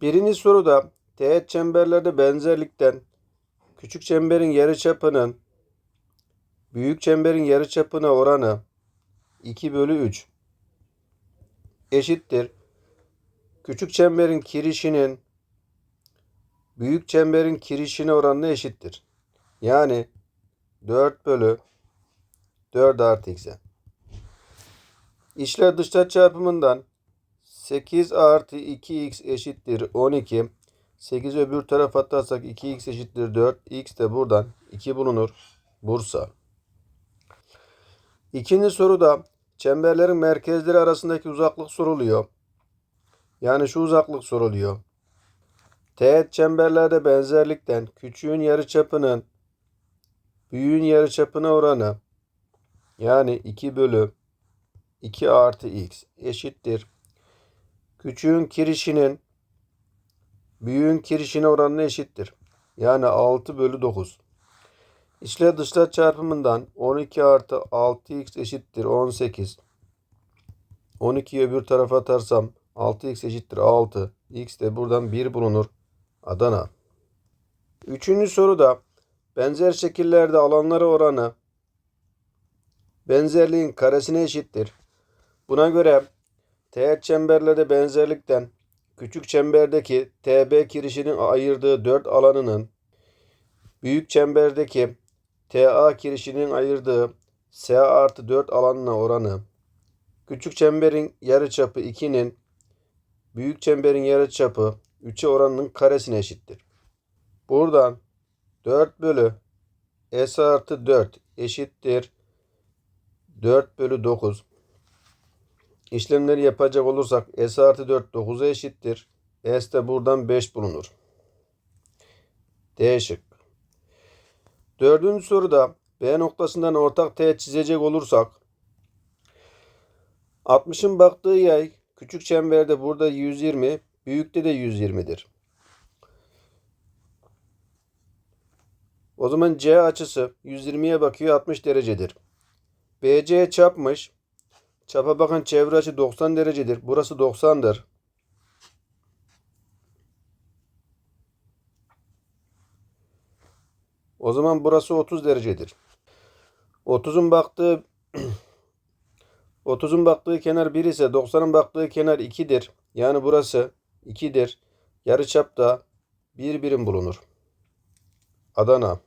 Birinci soruda teğet çemberlerde benzerlikten küçük çemberin yarıçapının büyük çemberin yarıçapına oranı 2 bölü 3 eşittir. Küçük çemberin kirişinin büyük çemberin kirişine oranına eşittir. Yani 4 bölü 4 artı x'e. İçler dışlar çarpımından 8 artı 2x eşittir 12. 8 öbür tarafa atarsak 2x eşittir 4. x de buradan 2 bulunur. Bursa. İkinci soruda çemberlerin merkezleri arasındaki uzaklık soruluyor. Yani şu uzaklık soruluyor. Teğet çemberlerde benzerlikten küçüğün yarıçapının büyüğün yarıçapına oranı yani 2 bölü 2 artı x eşittir. Küçüğün kirişinin büyüğün kirişine oranına eşittir. Yani 6 bölü 9. İçler dışlar çarpımından 12 artı 6x eşittir 18. 12'yi öbür tarafa atarsam 6x eşittir 6. x de buradan 1 bulunur. Adana. Üçüncü soruda benzer şekillerde alanları oranı benzerliğin karesine eşittir. Buna göre teğet çemberlerde benzerlikten küçük çemberdeki TB kirişinin ayırdığı 4 alanının büyük çemberdeki TA kirişinin ayırdığı SA artı 4 alanına oranı küçük çemberin yarıçapı 2'nin büyük çemberin yarıçapı 3'e oranının karesine eşittir. Buradan 4 bölü S artı 4 eşittir 4 bölü 9. İşlemleri yapacak olursak S artı 4 9'a eşittir. S de buradan 5 bulunur. D şık. Dördüncü soruda B noktasından ortak teğet çizecek olursak 60'ın baktığı yay küçük çemberde burada 120, büyükte de 120'dir. O zaman C açısı 120'ye bakıyor 60 derecedir. BC çapmış. Çapa bakın çevre açı 90 derecedir. Burası 90'dır. O zaman burası 30 derecedir. 30'un baktığı 30'un baktığı kenar 1 ise 90'ın baktığı kenar 2'dir. Yani burası 2'dir. Yarıçap da 1 birim bulunur. Adana